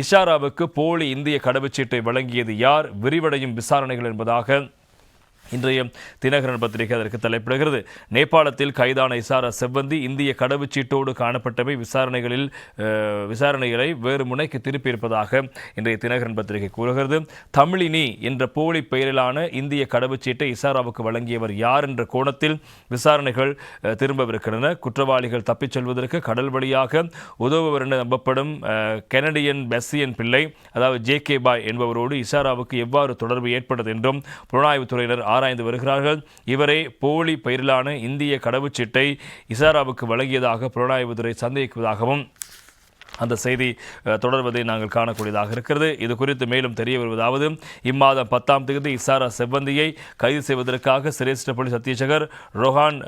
இஷாராவுக்கு போலி இந்திய கடவுச்சீட்டை வழங்கியது யார்? விரிவடையும் விசாரணைகள் என்பதாக இன்றைய தினகரன் பத்திரிகை அதற்கு தலைப்பிடுகிறது. நேபாளத்தில் கைதான இசாரா செவ்வந்தி இந்திய கடவுச்சீட்டோடு காணப்பட்டவை விசாரணைகளில் விசாரணைகளை வேறு முனைக்கு திருப்பியிருப்பதாக இன்றைய தினகரன் பத்திரிகை கூறுகிறது. தமிழினி என்ற போலி பெயரிலான இந்திய கடவுச்சீட்டை இசாராவுக்கு வழங்கியவர் யார் என்ற கோணத்தில் விசாரணைகள் திரும்பவிருக்கின்றன. குற்றவாளிகள் தப்பிச் செல்வதற்கு கடல் வழியாக உதவுவர் என நம்பப்படும் கெனடியன் பெஸ்ஸியன் பிள்ளை அதாவது ஜே கே பாய் என்பவரோடு இசாராவுக்கு எவ்வாறு தொடர்பு ஏற்பட்டது என்றும் புலனாய்வுத்துறையினர் ஆராய்ந்து வருகிறார்கள். இவரே போலி பெயரிலான இந்திய கடவுச்சீட்டை இசாராவுக்கு வழங்கியதாக புலனாய்வுத்துறை சந்தேகிப்பதாகவும் அந்த செய்தி தொடர்வதை நாங்கள் காணக்கூடியதாக இருக்கிறது. இது குறித்து மேலும் தெரிய வருவதாவது இம்மாதம் பத்தாம் தேதி இசாரா செவ்வந்தியை கைது செய்வதற்காக சிரேஷ்ட சத்தீஷகர் ரொஹான்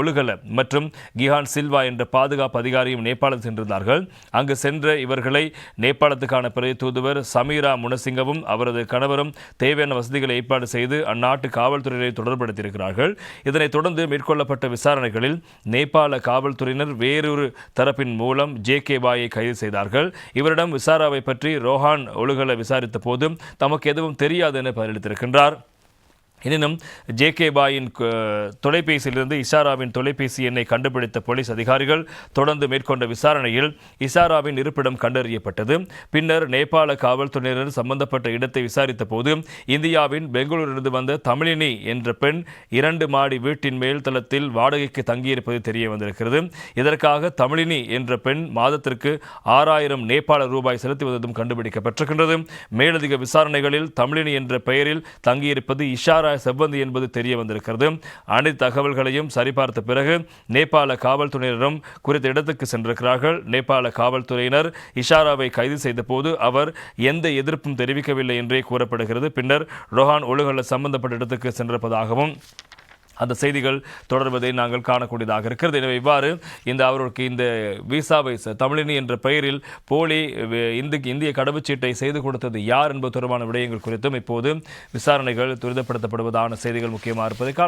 ஒழுகல மற்றும் கிஹான் சில்வா என்ற பாதுகாப்பு அதிகாரியும் நேபாளம் சென்றிருந்தார்கள். அங்கு சென்ற இவர்களை நேபாளத்துக்கான பிரதி தூதுவர் சமீரா முனசிங்கவும் அவரது கணவரும் தேவையான வசதிகளை ஏற்பாடு செய்து அந்நாட்டு காவல்துறையினரை தொடர்படுத்தியிருக்கிறார்கள் இதனைத் தொடர்ந்து மேற்கொள்ளப்பட்ட விசாரணைகளில் நேபாள காவல்துறையினர் வேறொரு தரப்பின் மூலம் ஜே கே பாயை கைது செய்தார்கள். இவரிடம் விசாராவை பற்றி ரோஹான் ஒழுகலை விசாரித்த போது தமக்கு எதுவும் தெரியாது என பதிலளித்திருக்கின்றார். எனினும் ஜே கே பாயின் தொலைபேசியிலிருந்து இஷாராவின் தொலைபேசி எண்ணை கண்டுபிடித்த போலீஸ் அதிகாரிகள் தொடர்ந்து மேற்கொண்ட விசாரணையில் இஷாராவின் இருப்பிடம் கண்டறியப்பட்டது. பின்னர் நேபாள காவல்துறையினர் சம்பந்தப்பட்ட இடத்தை விசாரித்த போது இந்தியாவின் பெங்களூரிலிருந்து வந்த தமிழினி என்ற பெண் இரண்டு மாடி வீட்டின் மேல் தளத்தில் வாடகைக்கு தங்கியிருப்பது தெரிய வந்திருக்கிறது. இதற்காக தமிழினி என்ற பெண் மாதத்திற்கு ஆறாயிரம் நேபாள ரூபாய் செலுத்தி வந்ததும் கண்டுபிடிக்கப்பட்டிருக்கின்றது. மேலதிக விசாரணைகளில் தமிழினி என்ற பெயரில் தங்கியிருப்பது இஷாரா செவ்வந்தி என்பது தெரிய வந்திருக்கிறது. அனைத்து தகவல்களையும் சரிபார்த்த பிறகு நேபாள காவல்துறையினரும் குறித்த இடத்துக்கு சென்றிருக்கிறார்கள். நேபாள காவல்துறையினர் இஷாராவை கைது செய்த போது அவர் எந்த எதிர்ப்பும் தெரிவிக்கவில்லை என்றே கூறப்படுகிறது. பின்னர் ரொஹான் ஒழுகல சம்பந்தப்பட்ட இடத்துக்கு சென்றிருப்பதாகவும் அந்த செய்திகள் தொடர்வதை நாங்கள் காணக்கூடியதாக இருக்கிறது. எனவே இவ்வாறு இந்த அவருக்கு இந்த விசா ச- தமிழினி என்ற பெயரில் போலி இந்து இந்திய கடவுச்சீட்டை செய்து கொடுத்தது யார் என்பது தொடர்பான விடயங்கள் குறித்தும் இப்போது விசாரணைகள் துரிதப்படுத்தப்படுவதான செய்திகள் முக்கியமாக இருப்பதை காண